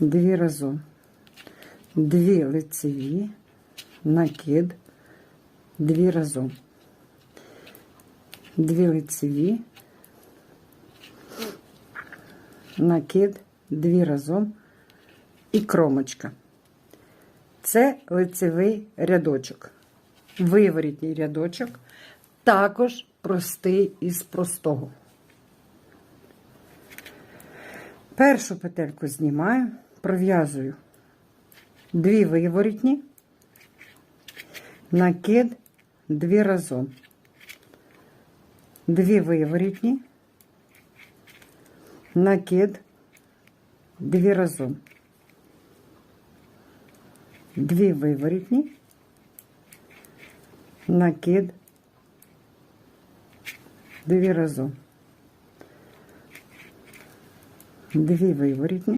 дві разом, дві лицеві, накид, дві разом, дві лицеві, накид, дві разом. І кромочка. Це лицевий рядочок. Виворітній рядочок, також простий із простого. Першу петельку знімаю, пров'язую дві виворітні, накид дві разом. Дві виворітні, накид дві разом. Дві виворітні, накид дві разом. Дві виворітні.